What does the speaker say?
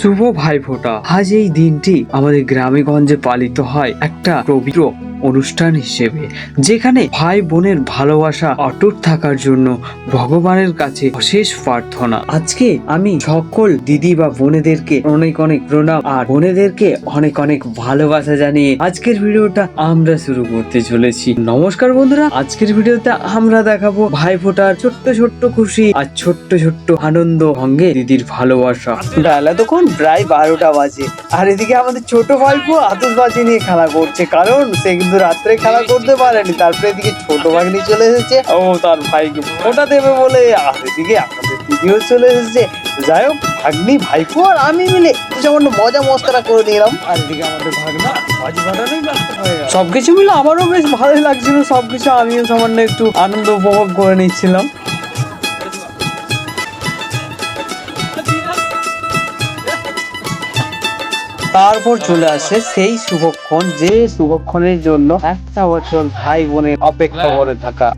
শুভ ভাইফোঁটা আজ এই দিনটি আমাদের গ্রামে গঞ্জে পালিত হয় একটা পবিত্র অনুষ্ঠান হিসেবে, যেখানে ভাই বোনের ভালোবাসা অটুট থাকার জন্য ভগবানের কাছে অশেষ প্রার্থনা। আজকে আমি সকল দিদি বা বোনেদেরকে অনেক অনেক প্রণাম আর বোনেদেরকে অনেক অনেক ভালোবাসা জানিয়ে আজকের ভিডিওটা আমরা শুরু করতে চলেছি। নমস্কার বন্ধুরা, আজকের ভিডিওতে আমরা দেখাবো ভাই ফোটার ছোট্ট ছোট্ট খুশি আর ছোট্ট ছোট্ট আনন্দ সঙ্গে দিদির ভালোবাসা। বেলা তখন প্রায় বারোটা বাজে। আর এদিকে আমাদের ছোট ভাইপো আতসবাজি নিয়ে খেলা করছে কারণ সে কিন্তু রাত্রে খেলা করতে পারেনি তারপরে এদিকে ছোট ভাগ্নি চলে এসেছে। ও তার ভাইকে ফোটা দেবে বলে আর এদিকে আমাদের দিদিও চলে এসেছে। যাই হোক ভাগ্নি ভাইপো আর আমি মিলে যেমন মজা মস্তারা করে নিলাম। আর এদিকে আমাদের ভাগনা বাজি ফাটানোই সবকিছু মিলে আমারও বেশ ভালোই লাগছিল সবকিছু আমিও সামান্য একটু আনন্দ উপভোগ করে নিচ্ছিলাম। তারপর চলে আসে সেই শুভক্ষণ, যে শুভক্ষণের জন্য একটা বছর ভাই বোনের অপেক্ষা করে থাকা।